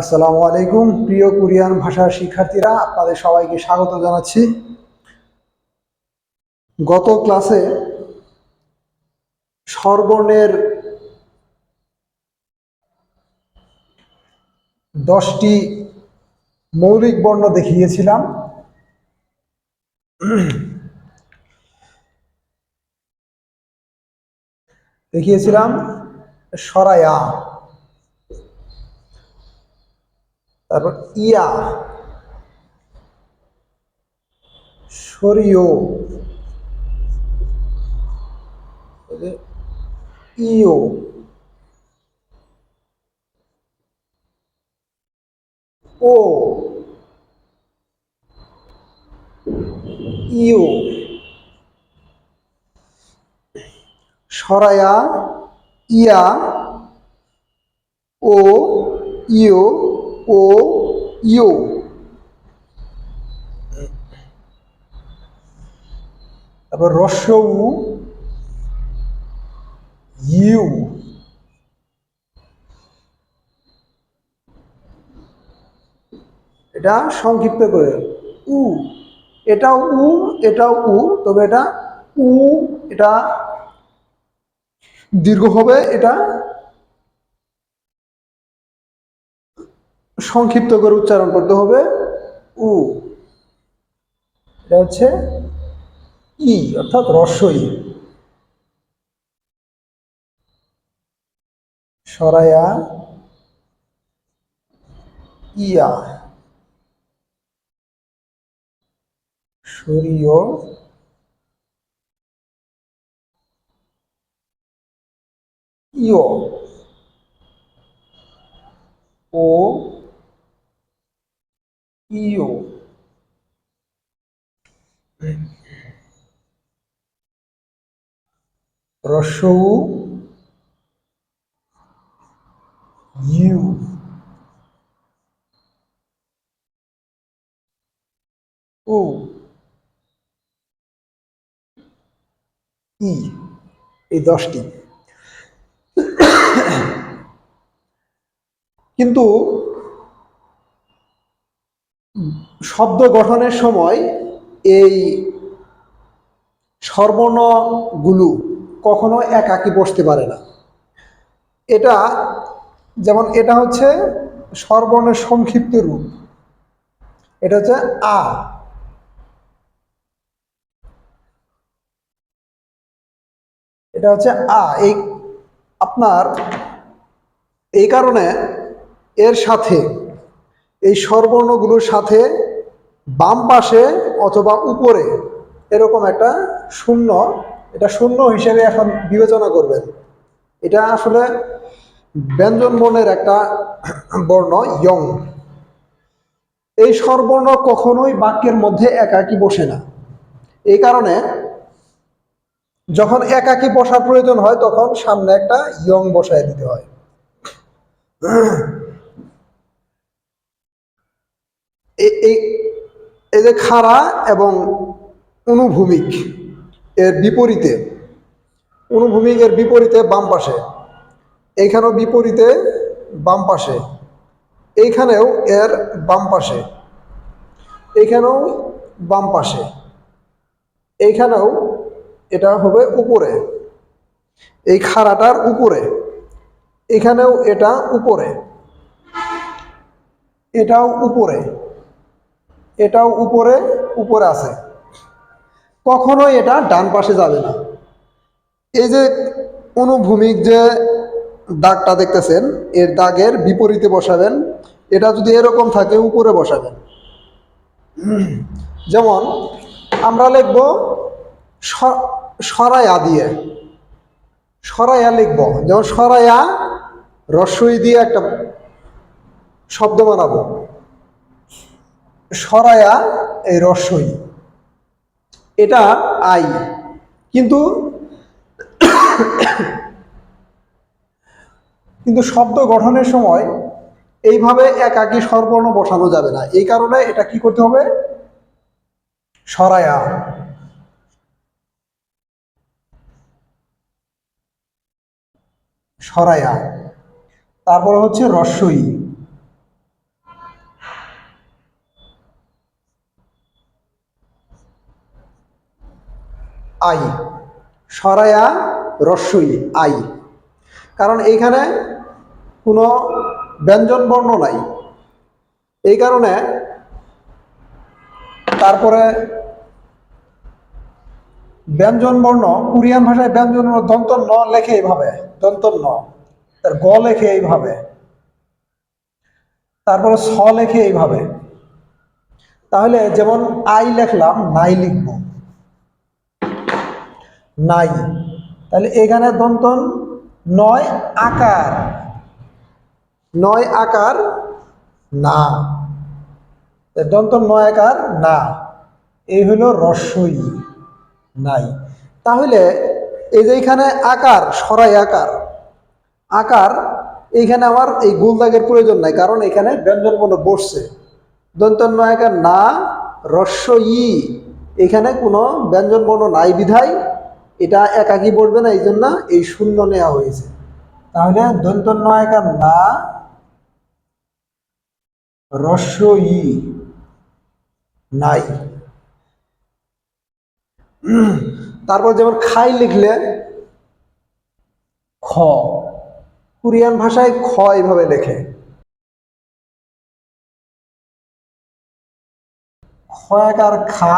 আসসালামু আলাইকুম, প্রিয় কোরিয়ান ভাষার শিক্ষার্থীরা, আপনাদের সবাইকে স্বাগত জানাচ্ছি। গত ক্লাসে স্বরবর্ণের দশটি মৌলিক বর্ণ দেখিয়েছিলাম। দেখিয়েছিলাম সরায়া। তারপর ইয়া। সরিও ইও ও। ইও সরায়া ইয়া ও ইও ও ইও তারপর রস্যউ ইউ। এটা সংক্ষিপ্ত করে। উ। এটাও উ এটাও উ, তবে এটা উ, এটা দীর্ঘ হবে, এটা সংক্ষিপ্ত করে উচ্চারণ করতে হবে উ। এটা হচ্ছে ই, অর্থাৎ রস্বই সরায়া ইয়া। সরিয় ইয়। ও ইও রস্যউ ইউ ও ই এই দশটি কিন্তু শব্দ গঠনের সময় এই স্বরবর্ণগুলো কখনো একাকি বসতে পারে না। এটা যেমন এটা হচ্ছে স্বরবর্ণের সংক্ষিপ্ত রূপ। এটা হচ্ছে আ। এটা হচ্ছে আ। এই আপনার এই কারণে এর সাথে, এই সর্বর্ণগুলোর সাথে বাম পাশে অথবা উপরে এরকম একটা শূন্য, এটা শূন্য হিসেবে এখন বিবেচনা করবেন। এটা আসলে ব্যঞ্জন বর্ণের একটা বর্ণ, ইয়ং। এই স্বরবর্ণ কখনোই বাক্যের মধ্যে একাকি বসে না। এই কারণে যখন একাকি বসার প্রয়োজন হয়, তখন সামনে একটা ইয়ং বসায় দিতে হয়। এই এই যে খাড়া এবং অনুভূমিক এর বিপরীতে, অনুভূমিক এর বিপরীতে বাম পাশে, এইখানেও বিপরীতে বাম পাশে, এইখানেও এর বাম পাশে, এইখানেও বাম পাশে, এইখানেও এটা হবে উপরে, এই খাড়াটার উপরে, এখানেও এটা উপরে, এটাও উপরে। এটাও উপরে উপরে আছে। কখনোই এটা ডান পাশে যাবে না। এই যে অনুভূমিক যে দাগটা দেখতেছেন, এর দাগের বিপরীতে বসাবেন। এটা যদি এরকম থাকে, উপরে বসাবেন। যেমন আমরা লিখব সরায়া দিয়ে। সরায়া লিখব। যেমন সরায়া রস্বই দিয়ে একটা শব্দ বানাবো। সরায়া এই রস্বই এটা আই। কিন্তু কিন্তু শব্দ গঠনের সময় এইভাবে একাকি স্বরবর্ণ বসানো যাবে না। এই কারণে এটা কি করতে হবে? সরায়া। সরায়া। তারপর হচ্ছে রস্বই আই, সরায়া রস্যই আই। কারণ এইখানে কোনো ব্যঞ্জন বর্ণ নাই। এই কারণে তারপরে ব্যঞ্জন বর্ণ, কোরিয়ান ভাষায় ব্যঞ্জন দন্ত ন লেখে এইভাবে দন্ত ন তার গ লেখে এইভাবে। তারপরে স লেখে এইভাবে। তাহলে যেমন আই লেখলাম, নাই লিখব। নাই। তাহলে এখানে দন্তন নয় আকার। নয় আকার না। দন্তন নয় আকার না। এই হলো রস্যই নাই। তাহলে এই যে এখানে আকার, সরাই আকার। আকার, এইখানে আমার এই গুলদাগের প্রয়োজন নাই, কারণ এখানে ব্যঞ্জন বর্ণ বসছে। দন্তন নয় আকার না রস্য ই এখানে কোনো ব্যঞ্জন বর্ণ নাই বিধায় এটা একাকি পড়বে না এই জন্য এই শূন্য নেওয়া হয়েছে। তাহলে দন্তন নয় আকার না নাই। তারপর যেমন খাই লিখলে খ, কোরিয়ান ভাষায় খ এইভাবে লেখে। খ একার খা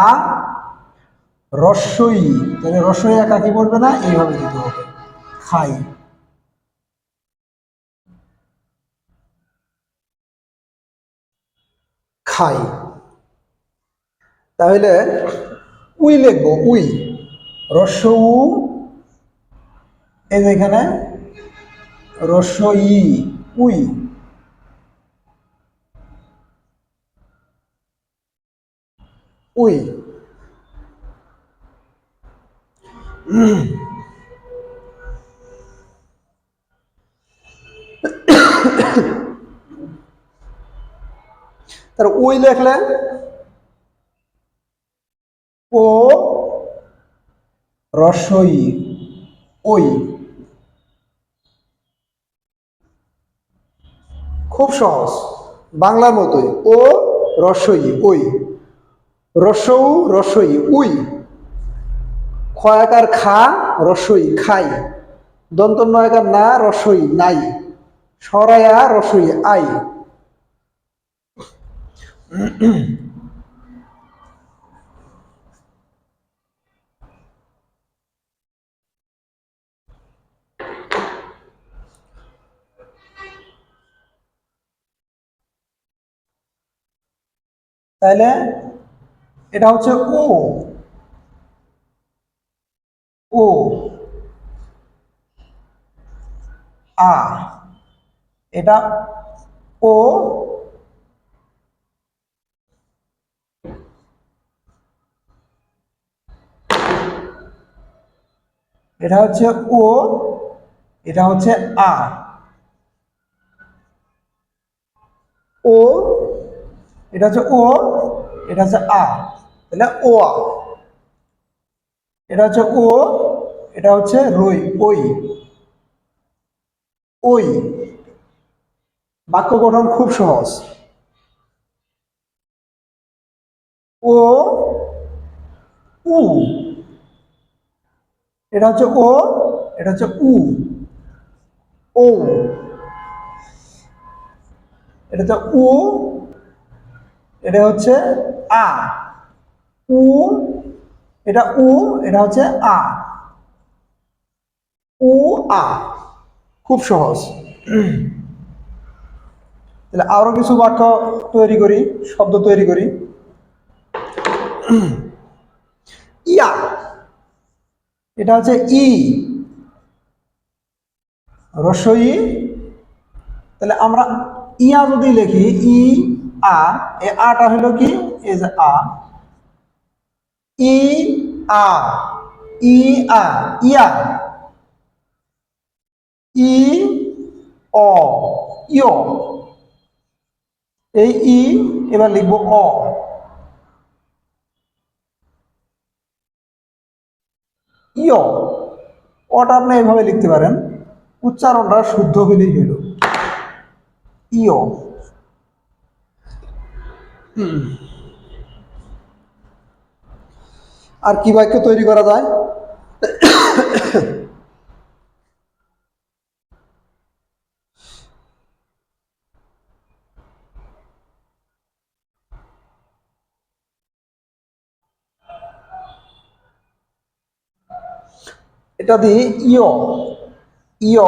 রস্যই তাহলে রস্যই একা কি বলবে না? এইভাবে দিতে হবে। খাই। খাই। তাহলে উই লিখব, উই। রস্য উ এই যে এখানে রস্য ই উই। উই। তার ওই লেখলে ও রসই, ওই। খুব সহজ, বাংলার মতোই, ও রসই, ওই। রসৌ রসই, উই। খয়াকার খা, রসই খাই। দন্ত নয়কার না, রসই নাই। সরায়া, রসই আই। তাহলে এটা হচ্ছে ও। ও। আ। এটা ও। এটা হচ্ছে ও, এটা হচ্ছে আ। ও, এটা হচ্ছে ও, এটা হচ্ছে আ। তাহলে ও আ। এটা হচ্ছে ও এটা হচ্ছে রই, ওই। ওই। বাক্য গঠন খুব সহজ। ও, উ। এটা হচ্ছে ও, এটা হচ্ছে উ। ও। এটা হচ্ছে উ, এটা হচ্ছে আ। উ, এটা উ, এটা হচ্ছে আ। উ আ। খুব সহজ। তাহলে আরও কিছু বাক্য তৈরি করি, শব্দ তৈরি করি। ইয়া। এটা হচ্ছে ই। রসই। তাহলে আমরা ইয়া যদি লিখি, ই, আ এ আটা হলো কি? এ যে আ। ই আ। ই, আ, ইয়া। ই অ ইয় এই ই এবার লিখব অ ইয় অটা আপনি এইভাবে লিখতে পারেন। উচ্চারণটা শুদ্ধ হলেই হইল ইয় আর কি বাক্য তৈরি করা যায়? এটা দিই ইয়। ইয়,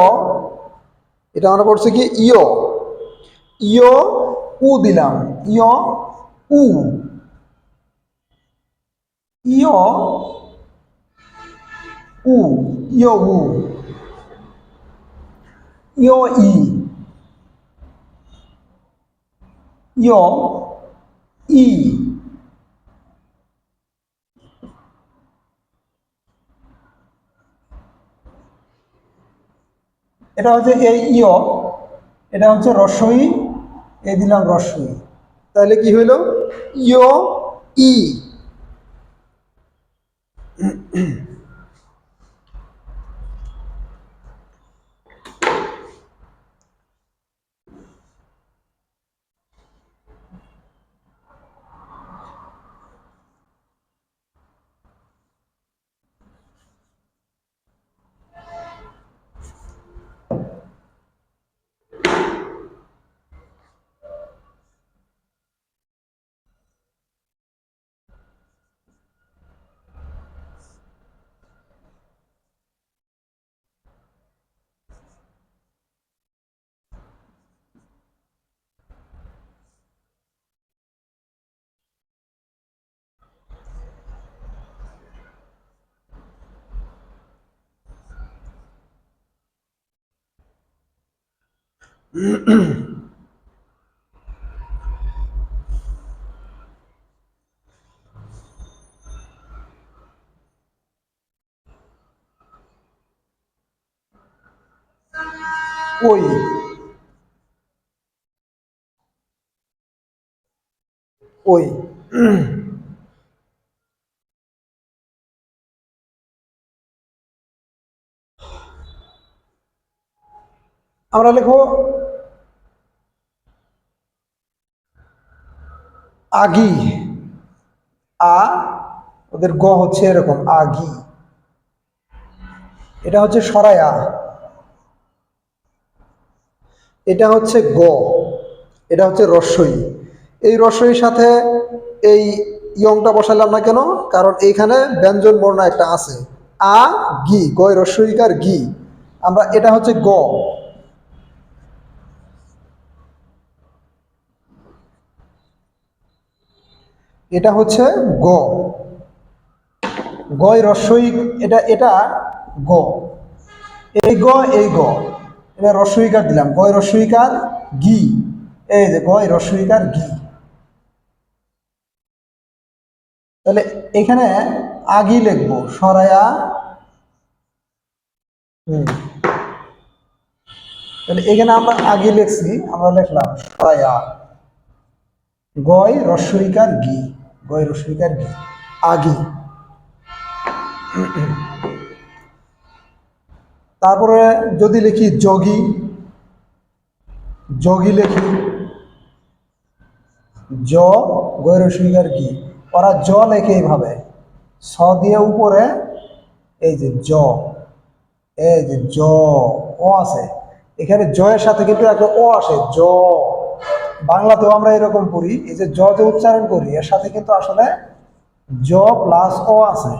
এটা আমরা পড়ছি কি? ইয়। ইয়, উ দিলাম। ইয়, উ। ইয় উ। ইয় উ। ইয়, ই। ইয়, ই। এটা হচ্ছে এই ইয়, এটা হচ্ছে রসই এই দিলাম রসই তাহলে কি হইল? ইয়, ই। ওই ওই আমরা লিখব, আগি। আ, ওদের গ হচ্ছে এরকম, আগি। এটা হচ্ছে সরায়া। এটা হচ্ছে গ। এটা হচ্ছে রস্বই এই রস্বইর সাথে এই ইয়ংটা বসালাম না কেন? কারণ এইখানে ব্যঞ্জন বর্ণা একটা আছে। আ, গি, গয় রস্বইকার গি। আমরা, এটা হচ্ছে গ। এটা হচ্ছে গ। গয় রস্বই এটা এটা গ। এই গ এই গ। এটা রস্বইকার দিলাম। গয় রস্বইকার গি এই যে গয় রস্বইকার গি তাহলে এখানে আগি লিখব, সরায়া। হুম। তাহলে এখানে আমরা আগে লিখছি, আমরা লিখলাম সরায়া। গয় রস্বইকার গি গয় রস্বইকার গি আগি। তারপরে যদি লিখি যোগী যোগী লিখি জ গৈরস্বীকার কি ওরা জ লেখে এইভাবে। স দিয়ে উপরে এই যে জ এই যে জ ও আছে। এখানে জয়ের সাথে কিন্তু একটা ও আসে জ বাংলাতেও আমরা এরকম পড়ি এই যে জ যে উচ্চারণ করি, এর সাথে কিন্তু আসলে জ প্লাস ও আছে।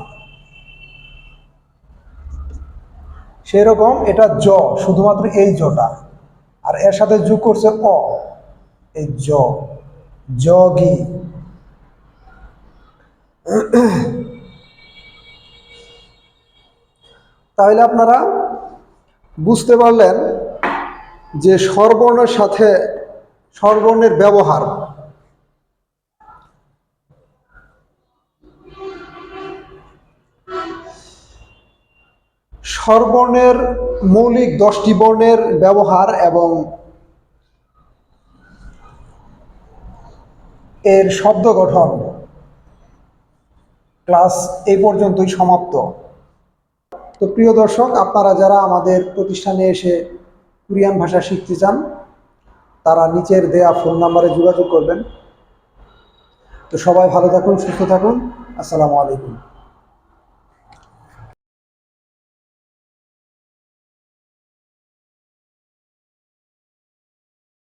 সেরকম এটা জ শুধুমাত্র এই জটা। আর এর সাথে যোগ করছে অ, এই জ জগি তাহলে আপনারা বুঝতে পারলেন যে সর্বর্ণের সাথে স্বরবর্ণের ব্যবহার। স্বরবর্ণের মৌলিক দশটি বর্ণের ব্যবহার এবং এর শব্দ গঠন। ক্লাস এই পর্যন্তই সমাপ্ত। তো প্রিয় দর্শক, আপনারা যারা আমাদের প্রতিষ্ঠানে এসে কোরিয়ান ভাষা শিখতে চান তারা নিচের দেয়া ফোন নাম্বারে যোগাযোগ করবেন। তো সবাই ভালো থাকুন, সুস্থ থাকুন। আসসালামু আলাইকুম।